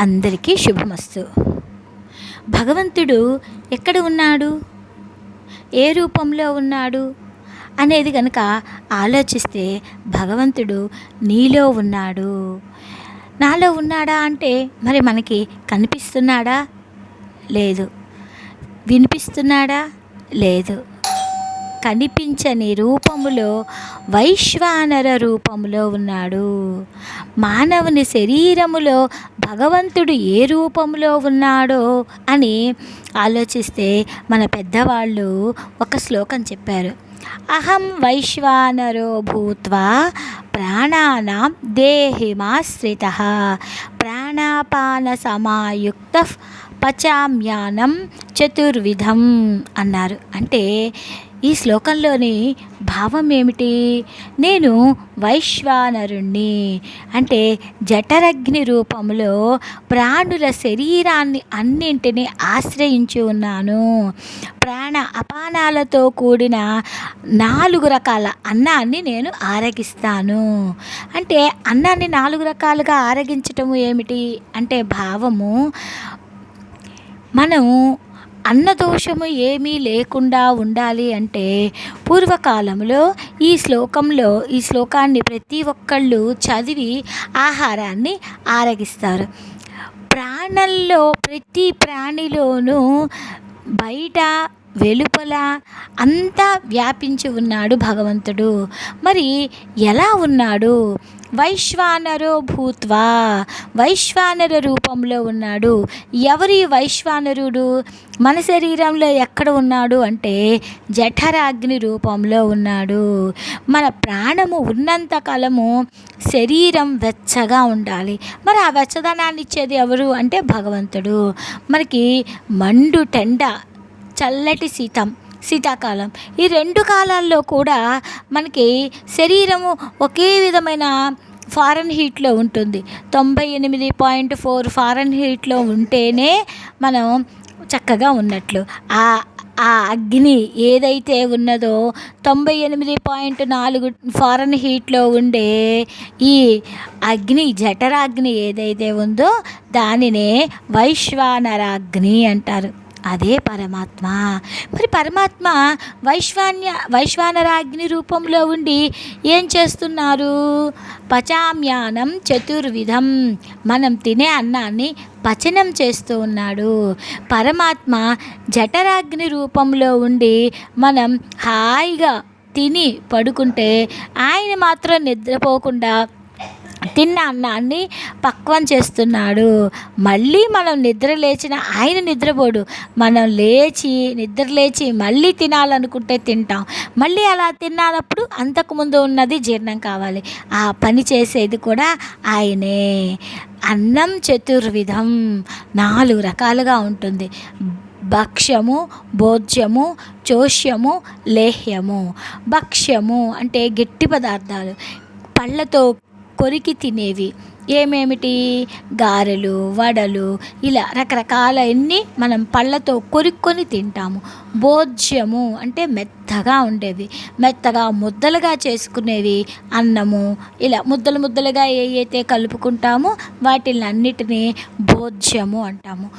అందరికీ శుభమస్తు. భగవంతుడు ఎక్కడ ఉన్నాడు? ఏ రూపంలో ఉన్నాడు? అనేది కనుక ఆలోచిస్తే భగవంతుడు నీలో ఉన్నాడు. నాలో ఉన్నాడా అంటే మరి మనకి కనిపిస్తున్నాడా? లేదు. వినిపిస్తున్నాడా? లేదు. కనిపించని రూపములో వైశ్వానర రూపములో ఉన్నాడు. మానవుని శరీరములో భగవంతుడు ఏ రూపంలో ఉన్నాడో అని ఆలోచిస్తే మన పెద్దవాళ్ళు ఒక శ్లోకం చెప్పారు. అహం వైశ్వానరో భూత్వా ప్రాణానాం దేహిమాశ్రిత ప్రాణాపాన సమాయుక్త పచామ్యానం చతుర్విధం అన్నారు. అంటే ఈ శ్లోకంలోని భావం ఏమిటి? నేను వైశ్వానరుణ్ణి. అంటే జఠరగ్ని రూపంలో ప్రాణుల శరీరాన్ని అన్నింటినీ ఆశ్రయించి ఉన్నాను. ప్రాణ అపానాలతో కూడిన నాలుగు రకాల అన్నాన్ని నేను ఆరగిస్తాను. అంటే అన్నాన్ని నాలుగు రకాలుగా ఆరగించటము ఏమిటి? అంటే భావము మనం అన్నదోషము ఏమీ లేకుండా ఉండాలి అంటే పూర్వకాలంలో ఈ శ్లోకంలో ఈ శ్లోకాన్ని ప్రతి ఒక్కళ్ళు చదివి ఆహారాన్ని ఆరగిస్తారు. ప్రాణంలో ప్రతి ప్రాణిలోనూ బయట వెలుపల అంతా వ్యాపించి ఉన్నాడు భగవంతుడు. మరి ఎలా ఉన్నాడు? వైశ్వానరో భూత్వా. వైశ్వానర రూపంలో ఉన్నాడు. ఎవరి వైశ్వానరుడు? మన శరీరంలో ఎక్కడ ఉన్నాడు అంటే జఠరాగ్ని రూపంలో ఉన్నాడు. మన ప్రాణము ఉన్నంత కాలము శరీరం వెచ్చగా ఉండాలి. మరి ఆ వెచ్చదనాన్ని ఇచ్చేది ఎవరు? అంటే భగవంతుడు. మనకి మండు టెండ చల్లటి శీతం శీతాకాలం. ఈ రెండు కాలాల్లో కూడా మనకి శరీరము ఒకే విధమైన ఫారెన్ హీట్లో ఉంటుంది. తొంభై ఎనిమిది పాయింట్ ఫోర్ ఫారెన్ హీట్లో ఉంటేనే మనం చక్కగా ఉన్నట్లు. ఆ ఆ అగ్ని ఏదైతే ఉన్నదో తొంభై ఎనిమిది పాయింట్ నాలుగు ఫారెన్ హీట్లో ఉండే ఈ అగ్ని జఠరాగ్ని ఏదైతే ఉందో దానినే వైశ్వానరాగ్ని అంటారు. అదే పరమాత్మ. మరి పరమాత్మ వైశ్వాన్య వైశ్వానరాగ్ని రూపంలో ఉండి ఏం చేస్తున్నారు? పచామ్యానం చతుర్విధం. మనం తినే అన్నాన్ని పచనం చేస్తూ ఉన్నాడు. పరమాత్మ జఠరాగ్ని రూపంలో ఉండి మనం హాయిగా తిని పడుకుంటే ఆయన మాత్రం నిద్రపోకుండా తిన్న అన్నాన్ని పక్వం చేస్తున్నాడు. మళ్ళీ మనం నిద్ర లేచిన ఆయన నిద్రపోడు. మనం లేచి నిద్ర లేచి మళ్ళీ తినాలనుకుంటే తింటాం. మళ్ళీ అలా తిన్నానప్పుడు అంతకుముందు ఉన్నది జీర్ణం కావాలి. ఆ పని చేసేది కూడా ఆయనే. అన్నం చతుర్విధం నాలుగు రకాలుగా ఉంటుంది. భక్ష్యము భోజ్యము చోష్యము లేహ్యము. భక్ష్యము అంటే గట్టి పదార్థాలు. పళ్ళతో కొరికి తినేవి. ఏమేమిటి? గారెలు వడలు ఇలా రకరకాలన్నీ మనం పళ్ళతో కొరుక్కొని తింటాము. భోజ్యము అంటే మెత్తగా ఉండేవి మెత్తగా ముద్దలుగా చేసుకునేవి అన్నము ఇలా ముద్దలు ముద్దలుగా ఏవైతే కలుపుకుంటామో వాటిని అన్నిటినీ భోజ్యము అంటాము.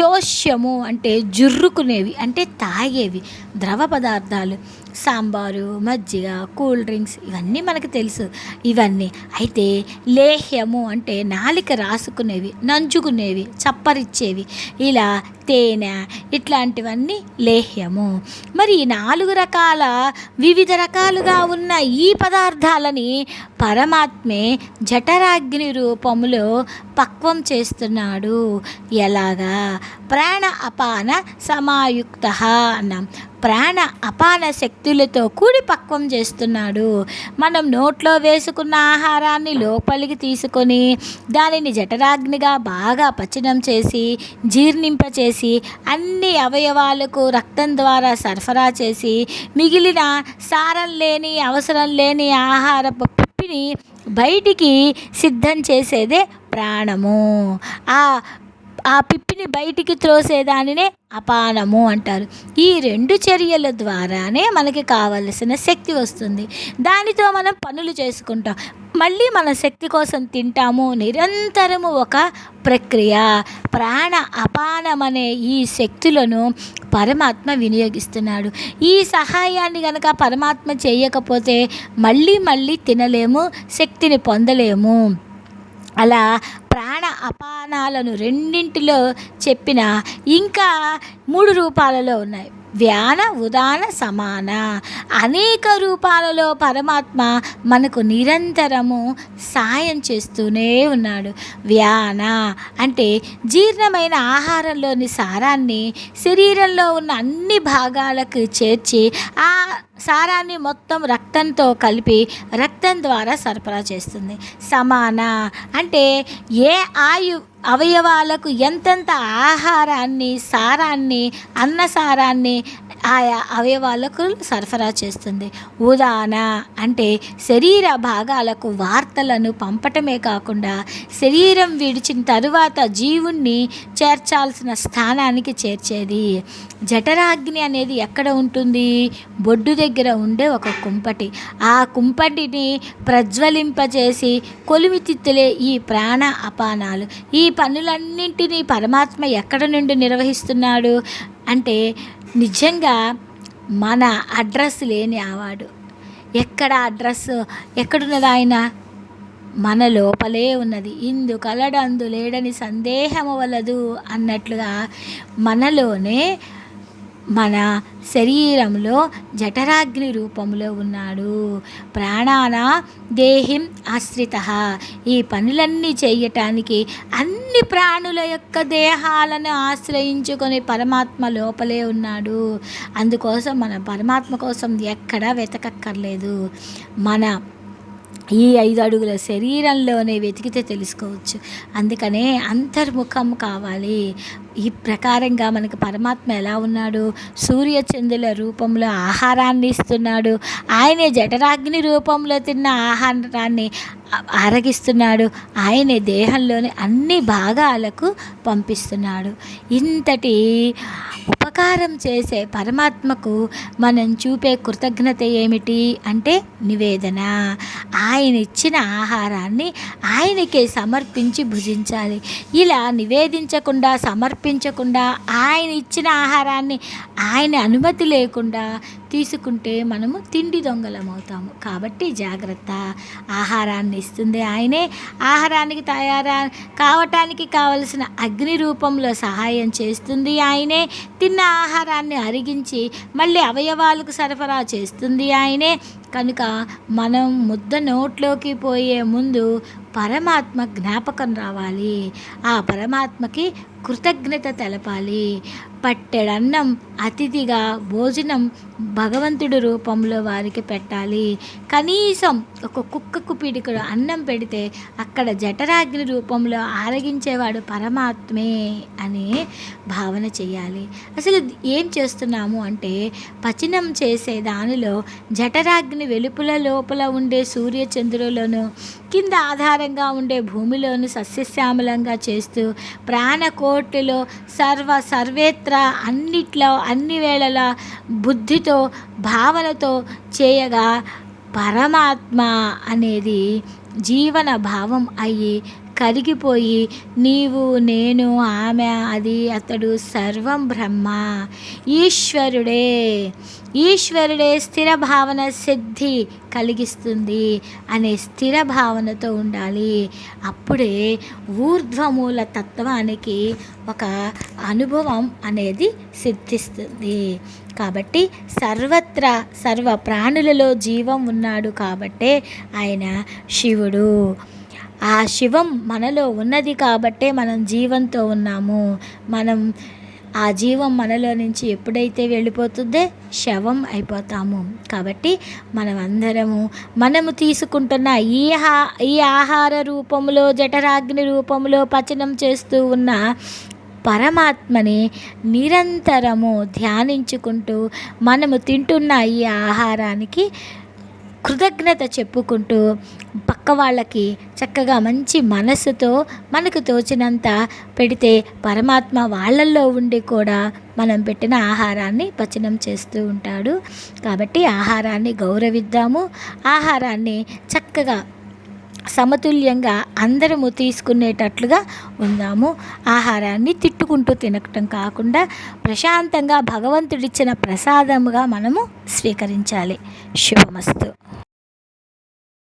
చోష్యము అంటే జుర్రుకునేవి అంటే తాగేవి. ద్రవ పదార్థాలు. సాంబారు మజ్జిగ కూల్ డ్రింక్స్ ఇవన్నీ మనకు తెలుసు. ఇవన్నీ అయితే లేహ్యము అంటే నాలిక రాసుకునేవి నంచుకునేవి చప్పరిచ్చేవి. ఇలా తేనె ఇట్లాంటివన్నీ లేహ్యము. మరి ఈ నాలుగు రకాల వివిధ రకాలుగా ఉన్న ఈ పదార్థాలని పరమాత్మే జఠరాగ్ని రూపంలో పక్వం చేస్తున్నాడు. ఎలాగా? ప్రాణ అపాన సమాయుక్త అన్నాం. ప్రాణ అపాన శక్తులతో కూడి పక్వం చేస్తున్నాడు. మనం నోట్లో వేసుకున్న ఆహారాన్ని లోపలికి తీసుకొని దానిని జఠరాగ్నిగా బాగా పచనం చేసి జీర్ణింపచేసి అన్ని అవయవాలకు రక్తం ద్వారా సరఫరా చేసి మిగిలిన సారం లేని అవసరం లేని ఆహారపు పిప్పిని బయటికి సిద్ధం చేసేదే ప్రాణము. ఆ ఆ పిప్పిని బయటికి త్రోసేదానినే అపానము అంటారు. ఈ రెండు చర్యల ద్వారానే మనకి కావలసిన శక్తి వస్తుంది. దానితో మనం పనులు చేసుకుంటాం. మళ్ళీ మన శక్తి కోసం తింటాము. నిరంతరము ఒక ప్రక్రియ. ప్రాణ అపానమనే ఈ శక్తులను పరమాత్మ వినియోగిస్తున్నాడు. ఈ సహాయాన్ని గనక పరమాత్మ చేయకపోతే మళ్ళీ మళ్ళీ తినలేము శక్తిని పొందలేము. అలా ప్రాణ అపానాలను రెండింటిలో చెప్పిన ఇంకా మూడు రూపాలలో ఉన్నాయి. వ్యాన ఉదాన సమాన. అనేక రూపాలలో పరమాత్మ మనకు నిరంతరము సాయం చేస్తూనే ఉన్నాడు. వ్యాన అంటే జీర్ణమైన ఆహారంలోని సారాన్ని శరీరంలో ఉన్న అన్ని భాగాలకు చేర్చి ఆ సారాన్ని మొత్తం రక్తంతో కలిపి రక్తం ద్వారా సరఫరా చేస్తుంది. సమాన అంటే ఏ ఆయు అవయవాలకు ఎంతెంత ఆహారాన్ని సారాన్ని అన్నసారాన్ని ఆయా అవయవాలకు సరఫరా చేస్తుంది. ఉదాన అంటే శరీర భాగాలకు వార్తలను పంపటమే కాకుండా శరీరం విడిచిన తరువాత జీవుణ్ణి చేర్చాల్సిన స్థానానికి చేర్చేది. జఠరాగ్ని అనేది ఎక్కడ ఉంటుంది? బొడ్డు దగ్గర ఉండే ఒక కుంపటి. ఆ కుంపటిని ప్రజ్వలింపజేసి కొలిమితిత్తులే ఈ ప్రాణ అపానాలు. ఈ పనులన్నింటినీ పరమాత్మ ఎక్కడ నుండి నిర్వహిస్తున్నాడు? అంటే నిజంగా మన అడ్రస్ లేని ఆవాడు ఎక్కడ అడ్రస్ ఎక్కడున్నది ఆయన? మన లోపలే ఉన్నది. ఇందు కలడందు లేడని సందేహము వలదు అన్నట్లుగా మనలోనే మన శరీరంలో జఠరాగ్ని రూపంలో ఉన్నాడు. ప్రాణాన దేహిం ఆశ్రిత. ఈ పనులన్నీ చేయటానికి అన్ని ప్రాణుల యొక్క దేహాలను ఆశ్రయించుకొని పరమాత్మ లోపలే ఉన్నాడు. అందుకోసం మన పరమాత్మ కోసం ఎక్కడా వెతకక్కర్లేదు. మన ఈ ఐదు అడుగుల శరీరంలోనే వెతికితే తెలుసుకోవచ్చు. అందుకనే అంతర్ముఖం కావాలి. ఈ ప్రకారంగా మనకు పరమాత్మ ఎలా ఉన్నాడు? సూర్యచంద్రుల రూపంలో ఆహారాన్ని ఇస్తున్నాడు. ఆయనే జఠరాగ్ని రూపంలో తిన్న ఆహారాన్ని ఆరగిస్తున్నాడు ఆయనే దేహంలోని అన్ని భాగాలకు పంపిస్తున్నాడు. ఇంతటి ఉపకారం చేసే పరమాత్మకు మనం చూపే కృతజ్ఞత ఏమిటి అంటే నివేదన. ఆయన ఇచ్చిన ఆహారాన్ని ఆయనకే సమర్పించి భుజించాలి. ఇలా నివేదించకుండా సమర్పించకుండా ఆయన ఇచ్చిన ఆహారాన్ని ఆయన అనుమతి లేకుండా తీసుకుంటే మనము తిండి దొంగలమవుతాము. కాబట్టి జాగ్రత్త. ఆహారాన్ని ఇస్తుంది ఆయనే. ఆహారానికి తయారా కావటానికి కావలసిన అగ్ని రూపంలో సహాయం చేస్తుంది ఆయనే. తిన్న ఆహారాన్ని అరిగించి మళ్ళీ అవయవాలకు సరఫరా చేస్తుంది ఆయనే. కనుక మనం ముద్ద నోట్లోకి పోయే ముందు పరమాత్మ జ్ఞాపకం రావాలి. ఆ పరమాత్మకి కృతజ్ఞత తెలపాలి. పట్టెడన్నం అతిథిగా భోజనం భగవంతుడి రూపంలో వారికి పెట్టాలి. కనీసం ఒక కుక్కకు పిడికడు అన్నం పెడితే అక్కడ జఠరాగ్ని రూపంలో ఆరగించేవాడు పరమాత్మే అని భావన చేయాలి. అసలు ఏం చేస్తున్నాము అంటే పచనం చేసే దానిలో జఠరాగ్ని వెలుపుల లోపల ఉండే సూర్యచంద్రులను కింద ఆధారంగా ఉండే భూమిలోను సస్యశ్యామలంగా చేస్తూ ప్రాణకోటిలో సర్వ సర్వేత్ర అన్నిట్లో అన్ని వేళల బుద్ధితో భావనతో చేయగా పరమాత్మ అనేది జీవన భావం అయ్యి కరిగిపోయి నీవు నేను ఆమె అది అతడు సర్వం బ్రహ్మ ఈశ్వరుడే. ఈశ్వరుడే స్థిర భావన సిద్ధి కలిగిస్తుంది అనే స్థిర భావనతో ఉండాలి. అప్పుడే ఊర్ధ్వమూల తత్వానికి ఒక అనుభవం అనేది సిద్ధిస్తుంది. కాబట్టి సర్వత్రా సర్వ ప్రాణులలో జీవం ఉన్నాడు కాబట్టే ఆయన శివుడు. ఆ శివం మనలో ఉన్నది కాబట్టే మనం జీవంతో ఉన్నాము. మనం ఆ జీవం మనలో నుంచి ఎప్పుడైతే వెళ్ళిపోతుందో శవం అయిపోతాము. కాబట్టి మనమందరము మనము తీసుకుంటున్న ఈ హా ఈ ఆహార రూపంలో జఠరాగ్ని రూపంలో పచనం చేస్తూ ఉన్న పరమాత్మని నిరంతరము ధ్యానించుకుంటూ మనము తింటున్న ఈ ఆహారానికి కృతజ్ఞత చెప్పుకుంటూ పక్క వాళ్ళకి చక్కగా మంచి మనసుతో మనకు తోచినంత పెడితే పరమాత్మ వాళ్ళల్లో ఉండి కూడా మనం పెట్టిన ఆహారాన్ని పచనం చేస్తూ ఉంటాడు. కాబట్టి ఆహారాన్ని గౌరవిద్దాము. ఆహారాన్ని చక్కగా సమతుల్యంగా అందరము తీసుకునేటట్లుగా ఉందాము. ఆహారాన్ని తిట్టుకుంటూ తినటం కాకుండా ప్రశాంతంగా భగవంతుడిచ్చిన ప్రసాదముగా మనము స్వీకరించాలి. శుభమస్తు.